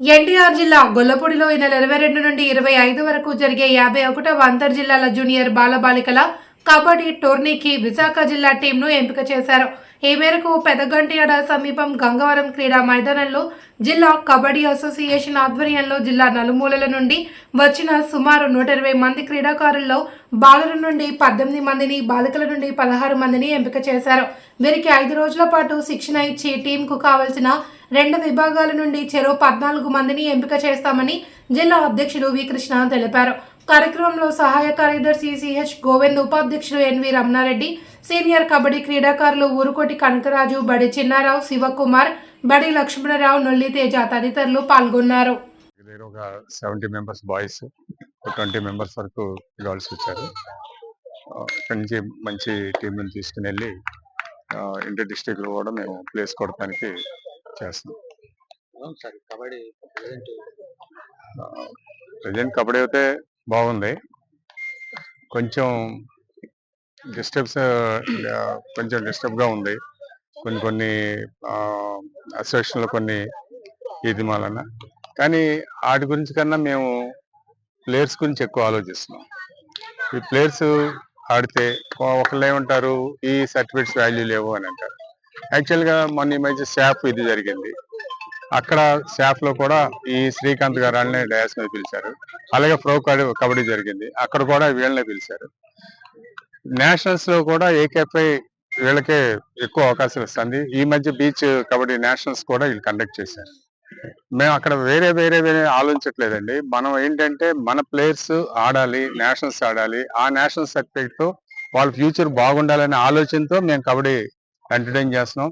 ఎన్టీఆర్ జిల్లా గొల్లపూడిలో ఈ నెల ఇరవై రెండు నుండి ఇరవై ఐదు వరకు జరిగే యాభై ఒకటవ అంతర్ జిల్లాల జూనియర్ బాలబాలికల కబడ్డీ టోర్నీకి విశాఖ జిల్లా టీంను ఎంపిక చేశారు. ఈ మేరకు పెదగంటియాడ సమీపం గంగవరం క్రీడా మైదానంలో జిల్లా కబడ్డీ అసోసియేషన్ ఆధ్వర్యంలో జిల్లా నలుమూలల నుండి వచ్చిన సుమారు నూట ఇరవై మంది క్రీడాకారుల్లో బాలుల నుండి పద్దెనిమిది మందిని బాలికల నుండి పదహారు మందిని ఎంపిక చేశారు. వీరికి ఐదు రోజుల పాటు శిక్షణ ఇచ్చి టీంకు కావలసిన రెండు విభాగాల నుండి చెరో పద్నాలుగు మందిని ఎంపిక చేస్తామని జిల్లా అధ్యక్షుడు వి కృష్ణ తెలిపారు. కార్యక్రమంలో సహాయ కార్యదర్శి సిహెచ్ గోవింద్ ఉపాధ్యక్షుడు ఎన్వి రమణారెడ్డి సీనియర్ కబడ్డీ క్రీడాకారులు ఊరుకోటి కనకరాజు బడి చిన్నారావు శివకుమార్ బడి లక్ష్మణరావు నొల్లి తేజ తదితరులు పాల్గొన్నారు. దగ్గర ఒక seventy members boys twenty members వరకు గర్ల్స్ వచ్చారు. నుంచి మంచి టీంని తీసుకుని వెళ్ళి ఇంటర్ డిస్ట్రిక్ట్లో కూడా మేము ప్లేస్ కొడటానికి చేస్తాం. అవును సార్ కబడ్డీ ప్రజెంట్ కబడ్డీ అయితే బాగుంది. కొంచెం డిస్టర్బ్స్ కొంచెం డిస్టర్బ్గా ఉంది. కొన్ని కొన్ని అసోసియేషన్లో కొన్ని ఇది వలన కానీ వాటి గురించి కన్నా మేము ప్లేయర్స్ గురించి ఎక్కువ ఆలోచిస్తున్నాం. ఈ ప్లేయర్స్ ఆడితే ఒకళ్ళు ఏమంటారు ఈ సర్టిఫికేట్స్ వాల్యూ లేవు అని అంటారు. యాక్చువల్గా మొన్న ఈ మధ్య శాఫ్ ఇది జరిగింది. అక్కడ శాఫ్లో కూడా ఈ శ్రీకాంత్ గారు వాళ్ళని డయాస్ మీద పిలిచారు. అలాగే ప్రో కబడ్డీ కబడ్డీ జరిగింది. అక్కడ కూడా వీళ్ళనే పిలిచారు. నేషనల్స్లో కూడా ఏకేపై వీళ్ళకే ఎక్కువ అవకాశం ఇస్తుంది ఈ మధ్య బీచ్ కబడ్డీ నేషనల్స్ కూడా వీళ్ళు కండక్ట్ చేశారు. మేము అక్కడ వేరే వేరే వేరే ఆలోచించట్లేదండి. మనం ఏంటంటే మన ప్లేయర్స్ ఆడాలి నేషనల్స్ ఆడాలి. ఆ నేషనల్ సర్టిఫికేట్తో వాళ్ళ ఫ్యూచర్ బాగుండాలనే ఆలోచనతో మేము కబడ్డీ ఎంటర్టైన్ చేస్తున్నాం.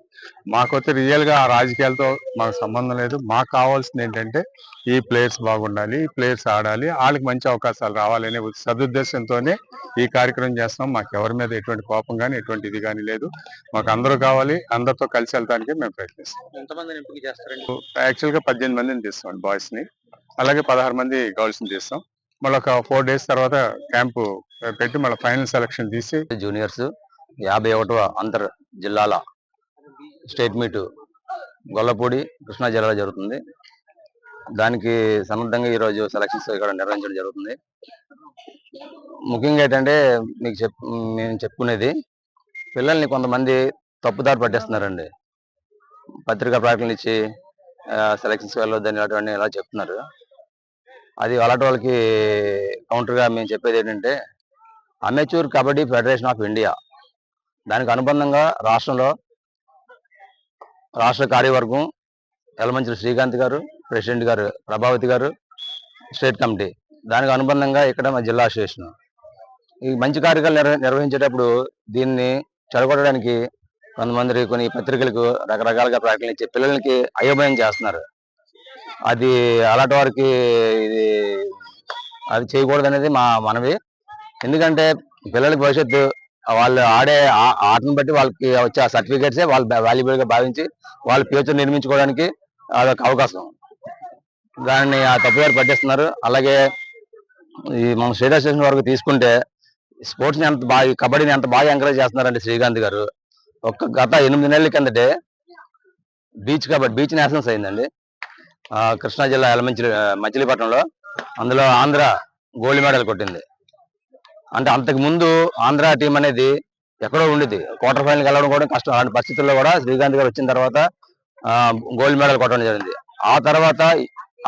మాకైతే రియల్గా ఆ రాజకీయాలతో మాకు సంబంధం లేదు. మాకు కావాల్సింది ఏంటంటే ఈ ప్లేయర్స్ బాగుండాలి ఈ ప్లేయర్స్ ఆడాలి వాళ్ళకి మంచి అవకాశాలు రావాలనే సదుద్దేశంతోనే ఈ కార్యక్రమం చేస్తున్నాం. మాకు ఎవరి మీద ఎటువంటి కోపం కానీ ఎటువంటి ఇది కానీ లేదు. మాకు అందరూ కావాలి అందరితో కలిసి వెళ్తానికి మేము ప్రయత్నిస్తాం. ఎంతమందిని ఎంపిక చేస్తారండి? యాక్చువల్గా పద్దెనిమిది మందిని తీస్తాం బాయ్స్ని. అలాగే పదహారు మంది గర్ల్స్ని తీస్తాం. మళ్ళీ ఒక ఫోర్ డేస్ తర్వాత క్యాంపు పెట్టి మళ్ళీ ఫైనల్ సెలక్షన్ తీసి జూనియర్స్ యాభై ఒకటవ అంతర్ జిల్లాల స్టేట్ మీట్ గొల్లపూడి కృష్ణా జిల్లాలో జరుగుతుంది. దానికి సన్నద్ధంగా ఈరోజు సెలక్షన్స్ ఇక్కడ నిర్వహించడం జరుగుతుంది. ముఖ్యంగా ఏంటంటే మీకు చెప్ మేము చెప్పుకునేది పిల్లల్ని కొంతమంది తప్పుదారి పట్టేస్తున్నారండి. పత్రికా ప్రకటనలు ఇచ్చి సెలక్షన్స్ వెళ్ళొద్దని ఇలాంటివన్నీ ఇలా చెప్తున్నారు. అది అలాంటి వాళ్ళకి కౌంటర్గా మేము చెప్పేది ఏంటంటే amateur kabaddi federation of India దానికి అనుబంధంగా రాష్ట్రంలో రాష్ట్ర కార్యవర్గం యలమంచిలి శ్రీకాంత్ గారు ప్రెసిడెంట్ గారు ప్రభావతి గారు స్టేట్ కమిటీ. దానికి అనుబంధంగా ఇక్కడ మా జిల్లా అసోసియేషన్. ఈ మంచి కార్యక్రమాలు నిర్వ నిర్వహించేటప్పుడు దీన్ని చెడగొట్టడానికి కొంతమంది కొన్ని పత్రికలకు రకరకాలుగా ప్రకటనలు ఇచ్చి పిల్లలకి అయోమయం చేస్తున్నారు. అది అలాంటి వారికి ఇది అది చేయకూడదు అనేది మా మనవి. ఎందుకంటే పిల్లలకి భవిష్యత్తు వాళ్ళు ఆడే ఆటను బట్టి వాళ్ళకి వచ్చే ఆ సర్టిఫికేట్సే వాళ్ళు వాల్యుబుల్గా భావించి వాళ్ళ ఫ్యూచర్ నిర్మించుకోవడానికి అదొక అవకాశం. దాన్ని ఆ తప్పుదారి పట్టేస్తున్నారు. అలాగే ఈ మన శ్రీరా స్టేషన్ వరకు తీసుకుంటే స్పోర్ట్స్ని ఎంత బాగా కబడ్డీని ఎంత బాగా ఎంకరేజ్ చేస్తున్నారంటే శ్రీకాంత్ గారు. ఒక్క గత ఎనిమిది నెలల కిందటే బీచ్ కబడ్డీ బీచ్ నేషనల్స్ అయిందండి. కృష్ణా జిల్లా ఎలమంచి మచిలీపట్నంలో అందులో ఆంధ్ర గోల్డ్ మెడల్ కొట్టింది. అంటే అంతకు ముందు ఆంధ్ర టీం అనేది ఎక్కడో ఉండేది. క్వార్టర్ ఫైనల్కి వెళ్ళడం కూడా కష్టం. అలాంటి పరిస్థితుల్లో కూడా శ్రీకాంత్ గారు వచ్చిన తర్వాత గోల్డ్ మెడల్ కొట్టడం జరిగింది. ఆ తర్వాత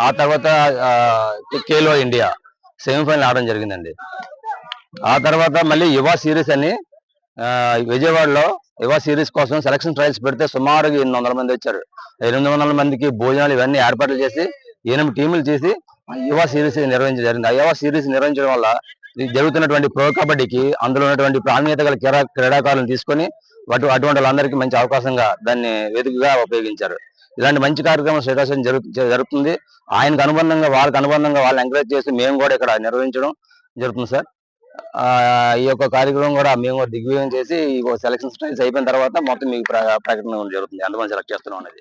ఆ తర్వాత కేలో ఇండియా సెమీఫైనల్ ఆడడం జరిగిందండి. ఆ తర్వాత మళ్ళీ యువ సిరీస్ అని విజయవాడలో యువ సిరీస్ కోసం సెలక్షన్ ట్రయల్స్ పెడితే సుమారుగా ఎనిమిది వందల మంది వచ్చారు. ఎనిమిది వందల మందికి భోజనాలు ఇవన్నీ ఏర్పాట్లు చేసి ఎనిమిది టీములు చేసి ఆ యువ సిరీస్ నిర్వహించడం జరిగింది. ఆ యువ సిరీస్ నిర్వహించడం వల్ల జరుగుతున్నటువంటి ప్రో కబడ్డీకి అందులో ఉన్నటువంటి ప్రాణ్యత గల క్రీడాకారులను తీసుకొని అటు అటువంటి వాళ్ళందరికీ మంచి అవకాశంగా దాన్ని వేదికగా ఉపయోగించారు. ఇలాంటి మంచి కార్యక్రమం శ్రీకాశం జరుగు జరుగుతుంది. ఆయనకు అనుబంధంగా వాళ్ళకి అనుబంధంగా వాళ్ళని ఎంకరేజ్ చేసి మేము కూడా ఇక్కడ నిర్వహించడం జరుగుతుంది సార్. ఆ, ఈ యొక్క కార్యక్రమం కూడా మేము కూడా దిగ్విజయం చేసి ఈ సెలక్షన్ స్టైల్స్ అయిపోయిన తర్వాత మొత్తం మీకు ప్ర- ప్రకటన జరుగుతుంది. ఎంతమంది సెలెక్ట్ చేస్తున్నాం అనేది.